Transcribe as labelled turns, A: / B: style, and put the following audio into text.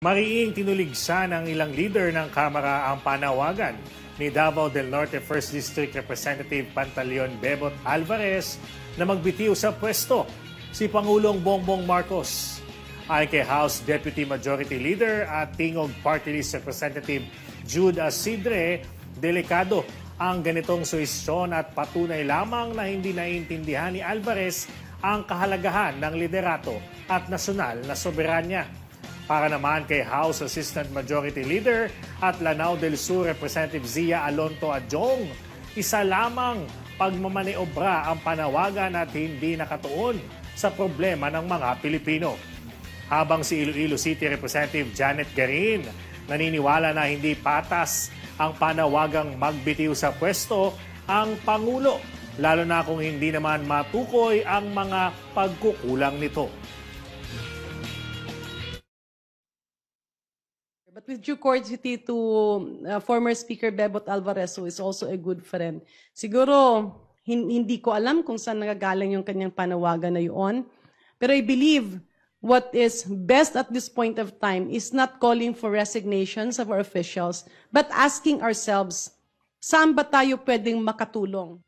A: Mariing tinuligsa ng ilang leader ng Kamara ang panawagan ni Davao del Norte 1st District Representative Pantaleon Bebot Alvarez na magbitiw sa pwesto si Pangulong Bongbong Marcos. Ayon kay House Deputy Majority Leader at Tingog Party List Representative Jude Asidre, delikado ang ganitong suisyon at patunay lamang na hindi naiintindihan ni Alvarez ang kahalagahan ng liderato at nasyonal na soberanya. Para naman kay House Assistant Majority Leader at Lanao del Sur Representative Zia Alonto Adjong, isa lamang pagmamaniobra ang panawagan at hindi nakatuon sa problema ng mga Pilipino. Habang si Iloilo City Representative Janet Garin naniniwala na hindi patas ang panawagang magbitiw sa pwesto ang Pangulo, lalo na kung hindi naman matukoy ang mga pagkukulang nito.
B: But with due courtesy to uh, former Speaker Bebot Alvarez, who is also a good friend, siguro hin- hindi ko alam kung saan nagagaling yung kanyang panawagan na yun. Pero I believe what is best at this point of time is not calling for resignations of our officials, but asking ourselves, saan ba tayo pwedeng makatulong?